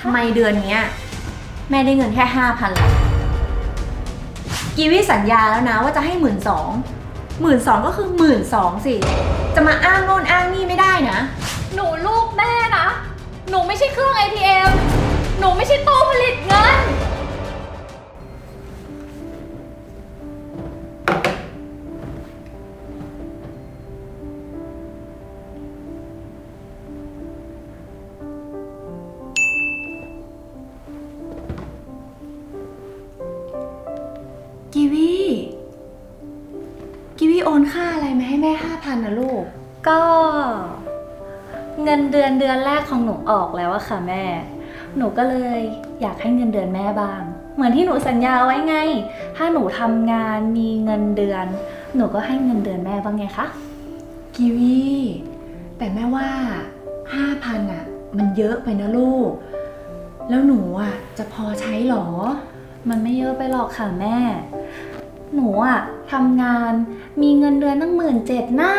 ทำไมเดือนเนี้ยแม่ได้เงินแค่ห้าพันละกีวีสัญญาแล้วนะว่าจะให้หมื่นสองหมื่นสองก็คือหมื่นสองสิ จะมาอ้างโน่นอ้างนี่ไม่ได้นะ หนูลูกแม่นะ หนูไม่ใช่เครื่อง ATM หนูไม่ใช่ตู้ผลิตเงิน แม่ห้าพันนะลูก ก็ เงินเดือนเดือนแรกของหนูออกแล้วอะค่ะแม่ หนูก็เลยอยากให้เงินเดือนแม่บ้าง เหมือนที่หนูสัญญาไว้ไง ถ้าหนูทำงานมีเงินเดือน หนูก็ให้เงินเดือนแม่บ้างไงคะ กีวีแต่แม่ว่าห้าพันอะ มันเยอะไปนะลูก แล้วหนูอะ จะพอใช้หรอ มันไม่เยอะไปหรอกค่ะแม่ หนูอะทำงานมีเงินเดือนตั้งหมื่นเจ็ดนะ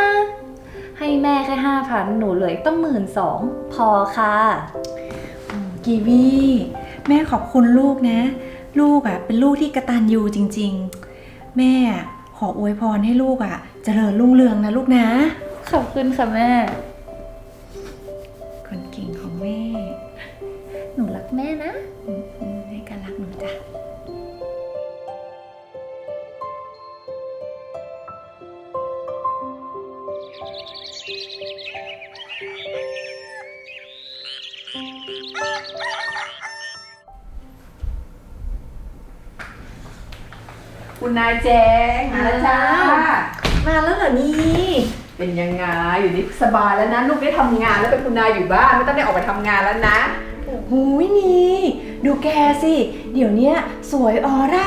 ให้แม่แค่ห้าพันหนูเหลืออีกต้องหมื่นสองพอค่ะ กีวีแม่ขอบคุณลูกนะ ลูกอะเป็นลูกที่กระตันยูจริง ๆ แม่อะขออวยพรให้ลูกอะ เจริญรุ่งเรืองนะลูกนะ ขอบคุณค่ะแม่ คุณนายแจงมาแล้วจ้า มาแล้วเหรอนี่เป็นยังไงอยู่นี่สบายแล้วนะลูกได้ทำงานแล้วเป็นคุณนายอยู่บ้านไม่ต้องได้ออกไปทำงานแล้วนะ หูยนี่ ดูแกสิ เดี๋ยวเนี้ยสวยออร่า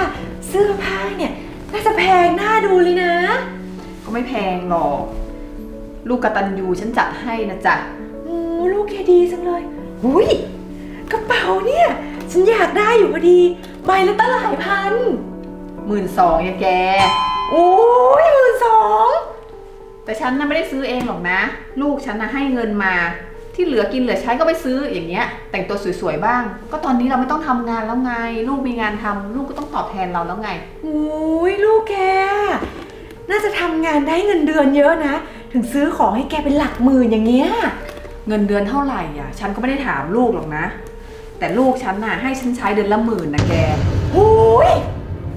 เสื้อผ้าเนี่ย น่าจะแพงน่าดูเลยนะ ก็ไม่แพงหรอก ลูกกตันยูฉันจัดให้นะจ๊ะโอ้ลูกแกดีจังเลย หุยกระเป๋าเนี่ย ฉันอยากได้อยู่พอดี ใบละตั้งหลายพัน หมื่นสองอย่าแกโอ้ยหมื่นสองแต่ฉันน่ะไม่ได้ซื้อเองหรอกนะ ลูกฉันน่ะให้เงินมาที่เหลือกินเหลือใช้ก็ไปซื้ออย่างเงี้ย แต่งตัวสวยๆบ้าง ก็ตอนนี้เราไม่ต้องทำงานแล้วไง ลูกมีงานทำลูกก็ต้องตอบแทนเราแล้วไงโอ้ยลูกแก น่าจะทำงานได้เงินเดือนเยอะนะ ถึงซื้อของให้แกเป็นหลักหมื่นอย่างเงี้ยเงินเดือนเท่าไหร่อะ ฉันก็ไม่ได้ถามลูกหรอกนะ แต่ลูกฉันน่ะให้ฉันใช้เดือนละหมื่นนะแกโอ้ย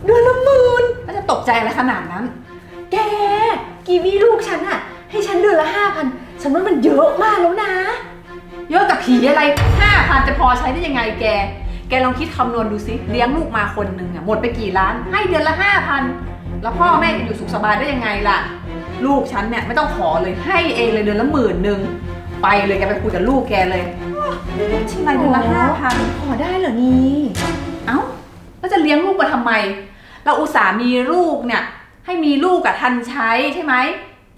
เดือนละหมื่นแล้วจะตกใจอะไรขนาดนั้น แก กีวีลูกฉันอะให้ฉันเดือนละห้าพันฉันว่ามันเยอะมากแล้วนะ เยอะกับผีอะไรห้าพันจะพอใช้ได้ยังไงแก แกลองคิดคำนวณดูสิเลี้ยงลูกมาคนหนึ่งอะหมดไปกี่ล้าน ให้เดือนละห้าพันแล้วพ่อแม่จะอยู่สุขสบายได้ยังไงล่ะ ลูกฉันเนี่ยไม่ต้องขอเลยให้เองเลยเดือนละหมื่นหนึ่งไปเลยแกไปคุยกับลูกแกเลยชิไรเดือนละห้าพันขอได้เหรอนี่เอ้าแล้วจะเลี้ยงลูกมาทำไม เราอุตส่าห์มีลูกเนี่ย ให้มีลูกกับทันใช้ใช่ไหม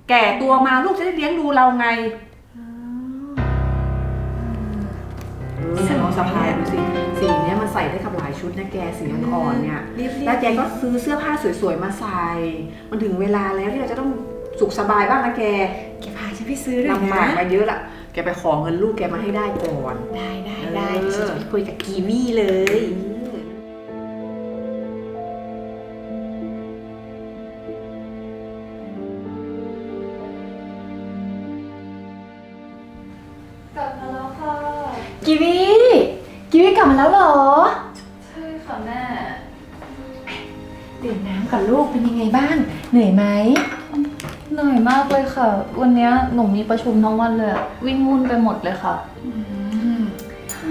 แก่ตัวมาลูกจะได้เลี้ยงดูเราไงเออลองสะพายดูสิสีเนี้ยมันใส่ได้กับหลายชุดนะแกสีอ่อนๆเนี่ยเรียบๆแล้วแกก็ซื้อเสื้อผ้าสวยๆมาใส่ มันถึงเวลาแล้วที่เราจะต้องสุขสบายบ้างนะแกแกพาฉันไปซื้อด้วยลำบากนะมาเยอะละแกไปขอเงินลูกแกมาให้ได้ก่อน ได้ได้ได้เออเดี๋ยวฉันจะไปคุยกับกีวีเลย กีวีกีวีกลับมาแล้วเหรอ ใช่ค่ะแม่ ดื่มน้ำกับลูกเป็นยังไงบ้าง เหนื่อยไหม เหนื่อยมากเลยค่ะ วันเนี้ยหนูมีประชุมทั้งวันเลยอะวิ่งวุ่นไปหมดเลยค่ะ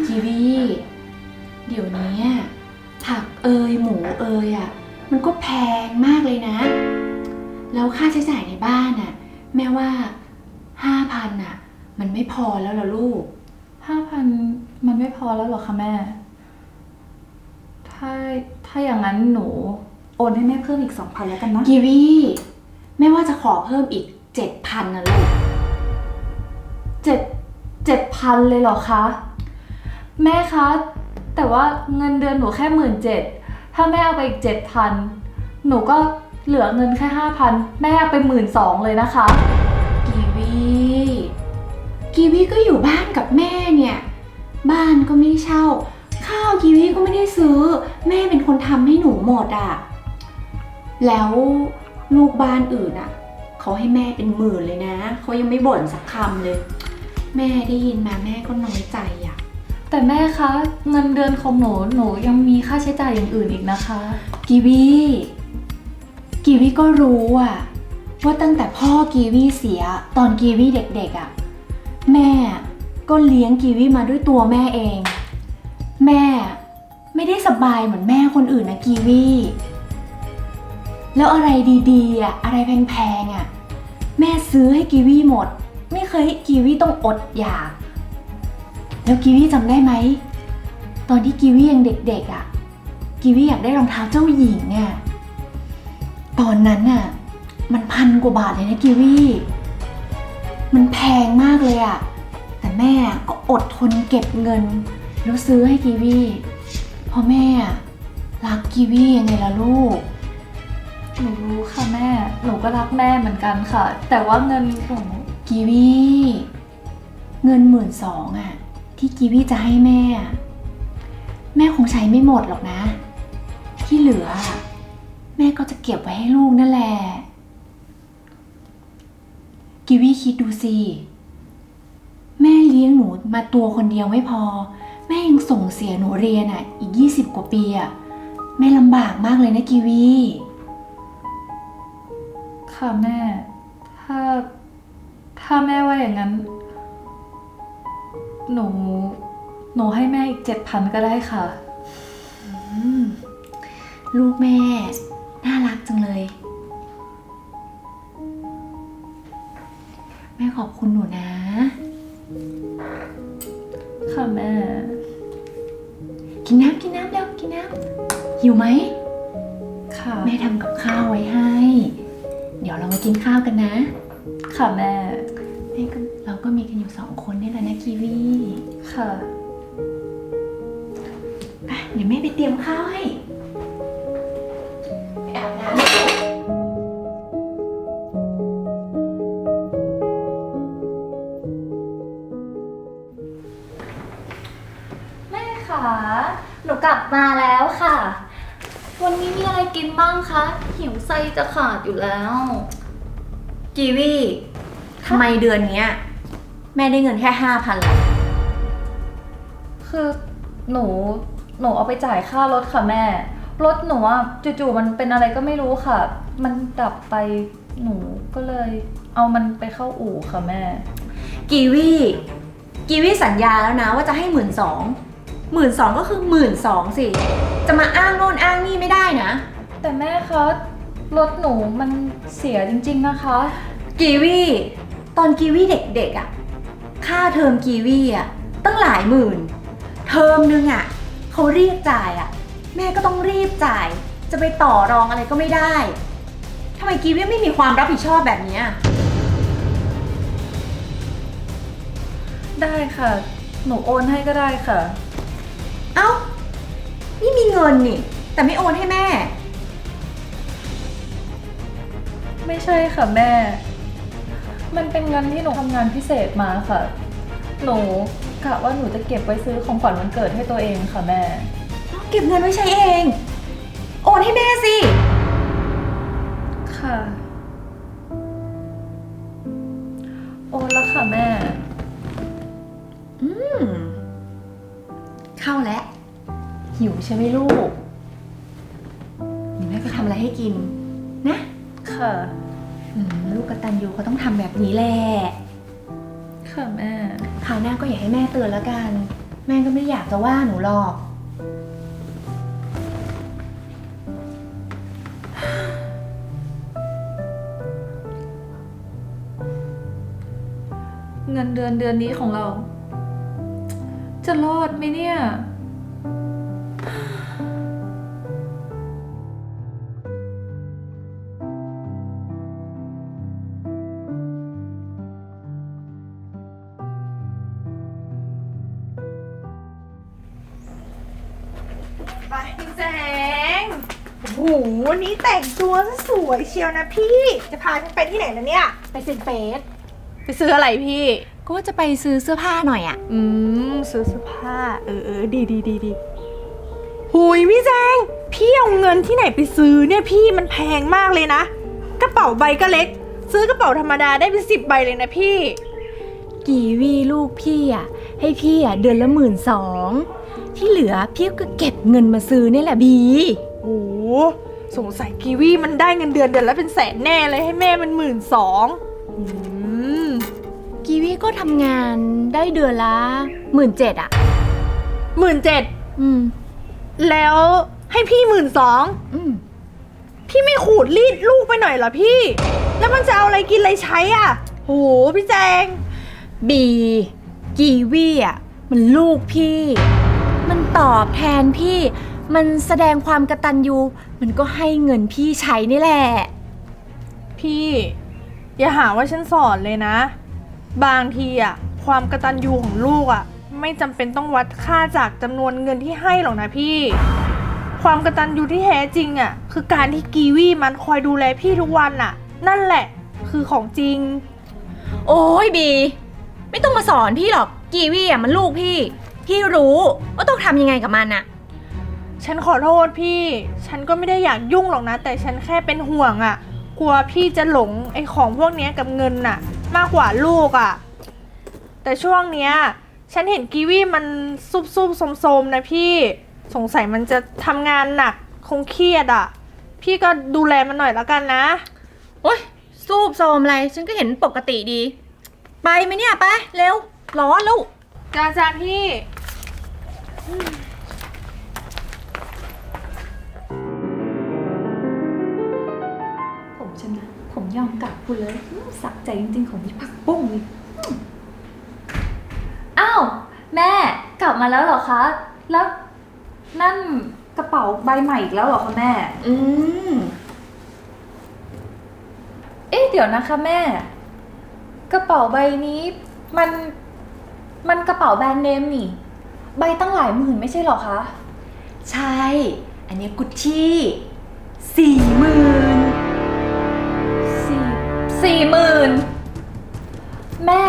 กีวี เดี๋ยวนี้ผักเอยหมูเอยอะ มันก็แพงมากเลยนะ แล้วค่าใช้จ่ายในบ้านอะ แม่ว่าห้าพันอะ มันไม่พอแล้วล่ะลูก ห้าพันมันไม่พอแล้วเหรอคะแม่ ถ้าถ้าอย่างนั้นหนู โอนให้แม่เพิ่มอีกสองพันแล้วกันนะ กีวีแม่ว่าจะขอเพิ่มอีกเจ็ดพันนะลูกเจ็ดเจ็ดพันเลยเหรอคะ แม่คะ แต่ว่าเงินเดือนหนูแค่หมื่นเจ็ดถ้าแม่เอาไปอีกเจ็ดพันหนูก็เหลือเงินแค่ห้าพันแม่เอาไปหมื่นสองเลยนะคะ กีวีกีวีก็อยู่บ้านกับแม่เนี่ย บ้านก็ไม่ได้เช่า ข้าวกีวีก็ไม่ได้ซื้อ แม่เป็นคนทำให้หนูหมดอะแล้วลูกบ้านอื่นอะเขาให้แม่เป็นหมื่นเลยนะ เขายังไม่บ่นสักคำเลย แม่ได้ยินมาแม่ก็น้อยใจอะแต่แม่คะเงินเดือนของหนูหนูยังมีค่าใช้จ่ายอย่างอื่นอีกนะคะ กีวี กีวีก็รู้อะว่าตั้งแต่พ่อกีวีเสียตอนกีวีเด็กๆอะ แม่ก็เลี้ยงกีวีมาด้วยตัวแม่เอง แม่ไม่ได้สบายเหมือนแม่คนอื่นนะกีวีแล้วอะไรดีๆอะอะไรแพงๆอะแม่ซื้อให้กีวีหมด ไม่เคยให้กีวีต้องอดอยาก แล้วกีวีจำได้ไหมตอนที่กีวียังเด็กๆอะกีวีอยากได้รองเท้าเจ้าหญิงอะตอนนั้นอะมันพันกว่าบาทเลยนะกีวี มันแพงมากเลยอะแต่แม่ก็อดทนเก็บเงิน แล้วซื้อให้กีวีเพราะแม่รักกีวียังไงล่ะลูก หนูรู้ค่ะแม่ หนูก็รักแม่เหมือนกันค่ะ แต่ว่าเงินหนูกีวีเงินหมื่นสองอะที่กีวีจะให้แม่อะแม่คงใช้ไม่หมดหรอกนะ ที่เหลืออะแม่ก็จะเก็บไว้ให้ลูกนั่นแหละ กีวีคิดดูสิ แม่เลี้ยงหนูมาตัวคนเดียวไม่พอ แม่ยังส่งเสียหนูเรียนอะ อีก 20 กว่าปีอะ แม่ลำบากมากเลยนะกีวีค่ะแม่ ถ้า ถ้าแม่ว่าอย่างนั้น หนู หนูให้แม่อีกเจ็ดพันก็ได้ค่ะอืมลูกแม่ น่ารักจังเลย แม่ขอบคุณหนูนะ ค่ะแม่ กินน้ำกินน้ำเร็วกินน้ำหิวไหม ค่ะ แม่ทำกับข้าวไว้ให้ เดี๋ยวเรามากินข้าวกันนะ ค่ะแม่แม่ก็เราก็มีกันอยู่สองคนนี่แหละนะกีวี ค่ะ ไปเดี๋ยวแม่ไปเตรียมข้าวให้ จะขาดอยู่แล้ว กีวีทำไมเดือนเนี้ย แม่ได้เงินแค่ห้าพันหรอคือหนูหนูเอาไปจ่ายค่ารถค่ะแม่ รถหนูอะจู่ๆมันเป็นอะไรก็ไม่รู้ค่ะ มันดับไปหนูก็เลย เอามันไปเข้าอู่ค่ะแม่ กีวีกีวีสัญญาแล้วนะว่าจะให้หมื่นสองหมื่นสองก็คือหมื่นสองสิ จะมาอ้างโน่นอ้างนี่ไม่ได้นะ แต่แม่คะ รถหนูมันเสียจริงๆนะคะ กีวีตอนกีวีเด็กๆอะ่ะ ค่าเทอมกีวีอะ่ะตั้งหลายหมื่น เทอมนึงอะ่ะเขาเรียกจ่ายอะ่ะ แม่ก็ต้องรีบจ่าย จะไปต่อรองอะไรก็ไม่ได้ทำไมกีวีไม่มีความรับผิดชอบแบบเนี้ยได้ค่ะ หนูโอนให้ก็ได้ค่ะ เอ้า นี่มีเงินนี่ แต่ไม่โอนให้แม่ ไม่ใช่ค่ะแม่ มันเป็นเงินที่หนูทำงานพิเศษมาค่ะ หนูกะว่าหนูจะเก็บไว้ซื้อของขวัญวันเกิดให้ตัวเองค่ะแม่ เก็บเงินไว้ใช้เอง โอนให้แม่สิ ค่ะ โอนแล้วค่ะแม่ อืม เข้าแล้ว หิวใช่ไหมลูกเดี๋ยวแม่ไปทำอะไรให้กิน นะ ค่ะ อืมลูกกตันยูเขาต้องทำแบบนี้แหละค่ะแม่ คราวหน้าก็อย่าให้แม่เตือนแล้วกัน แม่ก็ไม่อยากจะว่าหนูหรอก เงินเดือนเดือนนี้ของเรา จะรอดไหมเนี่ย พี่แจงโอ้โหวันนี้แต่งตัวซะสวยเชียวนะพี่ จะพาฉันไปที่ไหนแล้วเนี่ย ไปเซ็นเฟสไปซื้ออะไรพี่ ก็ว่าจะไปซื้อเสื้อผ้าหน่อยอะอืมซื้อเสื้อผ้า เออเออดีดีดีดีหุยพี่แจง พี่เอาเงินที่ไหนไปซื้อเนี่ยพี่มันแพงมากเลยนะ กระเป๋าใบก็เล็ก ซื้อกระเป๋าธรรมดาได้เป็นสิบใบเลยนะพี่ กีวีลูกพี่อะให้พี่อะเดือนละหมื่นสอง ที่เหลือพี่ก็เก็บเงินมาซื้อนี่แหละบี โอ้โหสงสัยกีวีมันได้เงินเดือนเดือนละเป็นแสนแน่เลยให้แม่มันหมื่นสองอืมกีวีก็ทำงานได้เดือนละหมื่นเจ็ดอะหมื่นเจ็ดอืม แล้วให้พี่หมื่นสองอืมพี่ไม่ขูดรีดลูกไปหน่อยเหรอพี่ แล้วมันจะเอาอะไรกินอะไรใช้อะโหพี่แจง บี กีวีอะมันลูกพี่ มันตอบแทนพี่ มันแสดงความกระตันยู มันก็ให้เงินพี่ใช้นี่แหละ พี่ อย่าหาว่าฉันสอนเลยนะ บางทีอะความกระตันยูของลูกอะไม่จำเป็นต้องวัดค่าจากจำนวนเงินที่ให้หรอกนะพี่ ความกระตันยูที่แท้จริงอะคือการที่กีวีมันคอยดูแลพี่ทุกวันอะนั่นแหละคือของจริง โอ้ยบี ไม่ต้องมาสอนพี่หรอก กีวีอะมันลูกพี่ พี่รู้ว่าต้องทำยังไงกับมันอะฉันขอโทษพี่ ฉันก็ไม่ได้อยากยุ่งหรอกนะ แต่ฉันแค่เป็นห่วงอะ่ะ กลัวพี่จะหลงไอ้ของพวกเนี้ยกับเงินน่ะ มากกว่าลูกอะ่ะ แต่ช่วงเนี้ย ฉันเห็นกีวีมันซุบซุบๆโสมๆนะพี่ สงสัยมันจะทำงานหนักคงเครียดอะ่ะ พี่ก็ดูแลมันหน่อยแล้วกันนะ โอ๊ยสูบโซมอะไร ฉันก็เห็นปกติดี ไปไหมเนี่ย ไป เร็ว ร้อนแล้ว จ้าจ้าพี่ ผมฉันนะ ผมยอมกลับคุณเลยอืมสักใจจริงๆ ของพี่ผักบุ้งเลยอืมอ้าว แม่กลับมาแล้วเหรอคะ แล้ว นั่นกระเป๋าใบใหม่อีกแล้วเหรอคะแม่ อืม เอ๊ะเดี๋ยวนะคะแม่ กระเป๋าใบนี้มัน มันกระเป๋าแบรนด์เนมนี่ ใบตั้งหลายหมื่นไม่ใช่เหรอคะ ใช่ อันนี้กุชชี่สี่หมื่นสี่สี่หมื่นแม่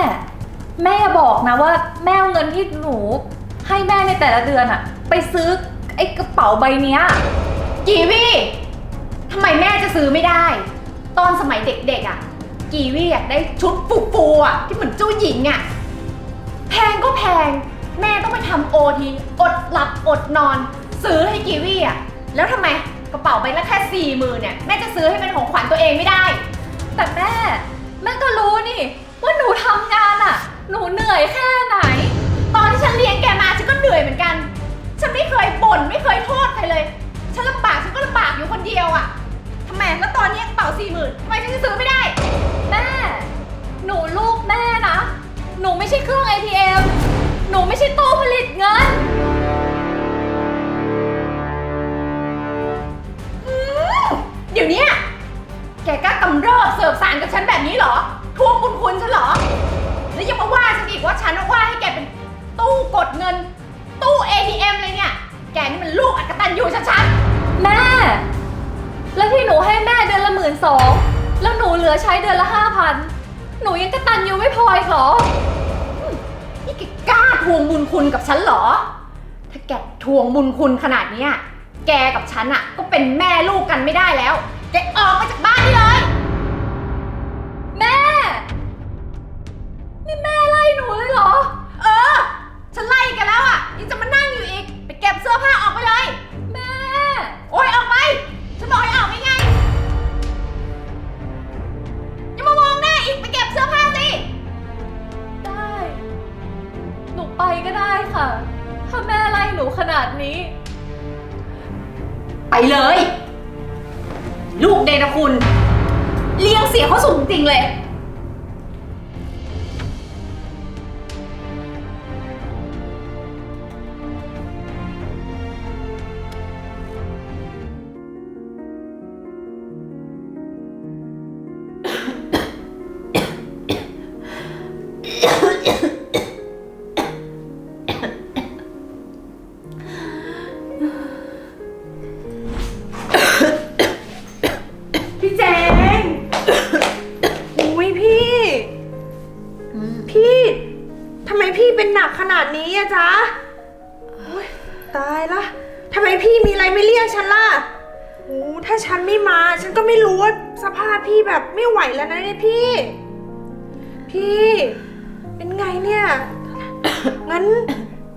แม่อย่าบอกนะว่า แม่เอาเงินที่หนู ให้แม่ในแต่ละเดือนอะไปซื้อไอ้กระเป๋าใบเนี้ย กีวีทำไมแม่จะซื้อไม่ได้ ตอนสมัยเด็กๆอะ่ะ กีวีอยากได้ชุดฟูๆอะที่เหมือนเจ้าหญิงอะ แพงก็แพง แม่ต้องไปทำโอทีอดหลับอดนอน ซื้อให้กีวี่อะ แล้วทำไมกระเป๋าใบละแค่สี่หมื่นเนี่ยแม่จะซื้อให้เป็นของขวัญตัวเองไม่ได้ แต่แม่แม่ก็รู้นี่ ว่าหนูทำงานอะหนูเหนื่อยแค่ไหน ตอนที่ฉันเลี้ยงแกมาฉันก็เหนื่อยเหมือนกัน ฉันไม่เคยบ่นไม่เคยโทษใครเลย ฉันลำบากฉันก็ลำบากอยู่คนเดียวอะทำไมแล้วตอนนี้กระเป๋าสี่หมื่นทำไมฉันจะซื้อไม่ได้ แม่ หนูลูกแม่นะ หนูไม่ใช่เครื่อง ATM หนูไม่ใช่ตู้ผลิตเงินเดี๋ยวเนี้ยแกกล้ากำเริบเสิร์ฟสารกับฉันแบบนี้เหรอทวงบุญคุณฉันเหรอ แล้วยังมาว่าฉันอีกว่าฉันว่าให้แกเป็นตู้กดเงิน ตู้ ATM เลยเนี่ย แกนี่มันลูกอักตันอยู่ชัดแม่ แล้วที่หนูให้แม่เดือนละหมื่นสอง แล้วหนูเหลือใช้เดือนละห้าพัน หนูยังกระตันยูไม่พออีกเหรอนี่แกกล้าทวงบุญคุณกับฉันเหรอ ถ้าแกทวงบุญคุณขนาดเนี้ยแกกับฉันอะก็เป็นแม่ลูกกันไม่ได้แล้ว แกออกไปจากบ้านนี่เลย แม่ นี่แม่ไล่หนูเลยเหรอ เออ ฉันไล่แกันแล้วอะยังจะมานั่งอยู่อีก ไปเก็บเสื้อผ้าออกไปเลย ก็ได้ค่ะ ถ้าแม่ไล่หนูขนาดนี้ ไปเลย ลูกเดนคุณ เลี้ยงเสียเขาสูงจริงเลย หนักขนาดนี้อะจ๊ะตายละทำไมพี่มีอะไรไม่เรียกฉันล่ะโอ้ถ้าฉันไม่มา ฉันก็ไม่รู้ว่าสภาพพี่แบบไม่ไหวแล้วนะเนี่ยพี่ พี่ เป็นไงเนี่ย งั้น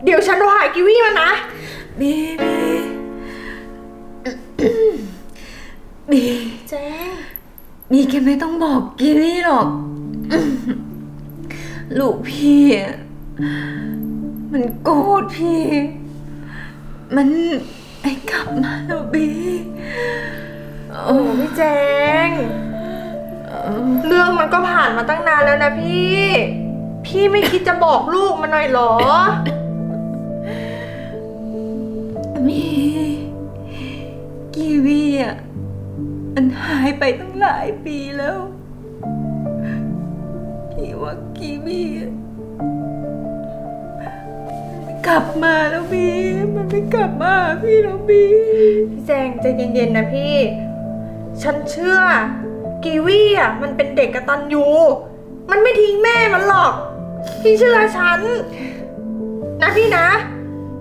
เดี๋ยวฉันโทรหากิวี่มานะ บีบีบีแจ้ง บีแกไม่ต้องบอกกิวี่หรอก ลูกพี่อะ มันโกรธพี่ มันไอ้กลับมาแล้วบีโอ้พี่แจง เรื่องมันก็ผ่านมาตั้งนานแล้วนะพี่ พี่ไม่คิดจะบอกลูกมันหน่อยเหรอ มีกีวีอะมันหายไปตั้งหลายปีแล้ว พี่ว่ากีวีอะมัน กลับมาแล้วบีมันไม่กลับมาพี่แล้วบีพี่แจงใจเย็นๆนะพี่ ฉันเชื่อ กีวี่อะมันเป็นเด็กกระตันยูมันไม่ทิ้งแม่มันหรอก พี่เชื่อฉัน นะพี่นะ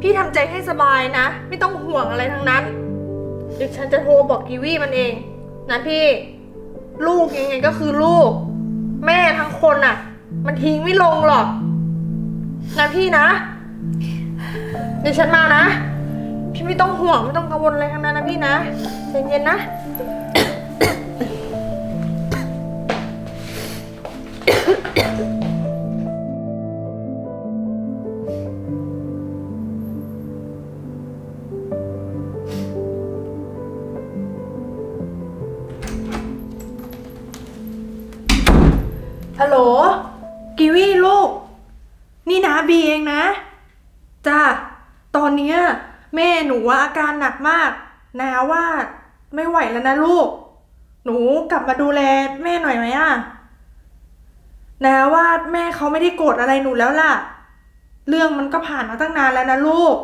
พี่ทำใจให้สบายนะ ไม่ต้องห่วงอะไรทั้งนั้นเดี๋ยวฉันจะโทรบอกกีวี่มันเอง นะพี่ ลูกยังไงก็คือลูก แม่ทั้งคนอะ มันทิ้งไม่ลงหรอก นะพี่นะ เดี๋ยวฉันมานะ พี่ไม่ต้องห่วงไม่ต้องกังวลอะไรทั้งนั้นนะพี่นะใจเย็นนะ ฮัลโหลกิวี่ลูก นี่นะบีเองนะ จ้า ตอนเนี้ยแม่หนูอาการหนักมากนาว่าไม่ไหวแล้วนะลูก หนูกลับมาดูแลแม่หน่อยไหมอะนาว่าแม่เขาไม่ได้โกรธอะไรหนูแล้วล่ะ เรื่องมันก็ผ่านมาตั้งนานแล้วนะลูก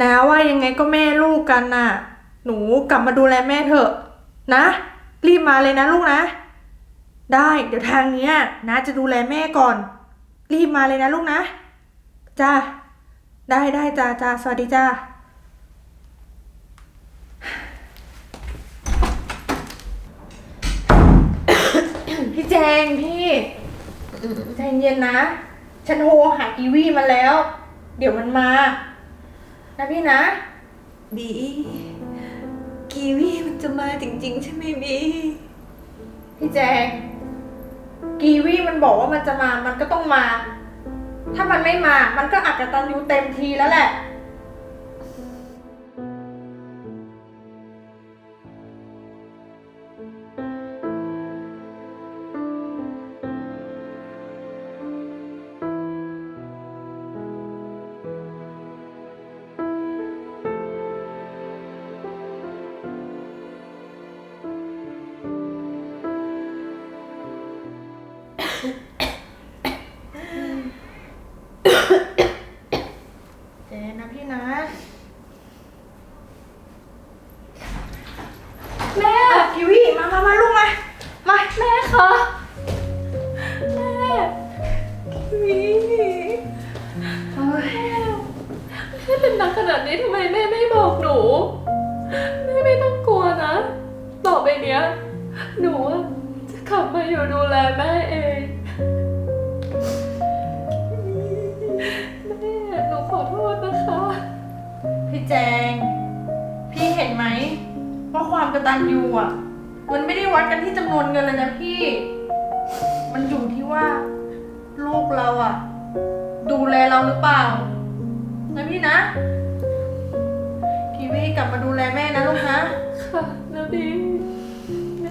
นาว่ายังไงก็แม่ลูกกันน่ะ หนูกลับมาดูแลแม่เถอะ นะ รีบมาเลยนะลูกนะ ได้เดี๋ยวทางเนี้ยนาจะดูแลแม่ก่อน รีบมาเลยนะลูกนะ จ้า ได้ได้จ้าจ้าสวัสดีจ้า พี่แจงพี่ ใจเย็นนะ ฉันโทรหากีวีมาแล้ว เดี๋ยวมันมา นะพี่นะ บี กีวีมันจะมาจริงๆ ใช่ไหมบี พี่แจง กีวีมันบอกว่ามันจะมา มันก็ต้องมา ถ้ามันไม่มา มันก็อักตันยูเต็มทีแล้วแหละ แม่เป็นนักขนาดนี้ทำไมแม่ไม่บอกหนู แม่ไม่ต้องกลัวนะ ต่อไปเนี้ย หนูอะจะกลับมาอยู่ดูแลแม่เอง แม่หนูขอโทษนะคะ พี่แจง พี่เห็นไหมว่าความกระตันยูอะ มันไม่ได้วัดกันที่จำนวนเงินเลยนะพี่ มันอยู่ที่ว่า ลูกเราอะ ดูแลเราหรือเปล่า นะพี่นะ กีวีกลับมาดูแลแม่นะลูกนะ ค่ะนาบีแม่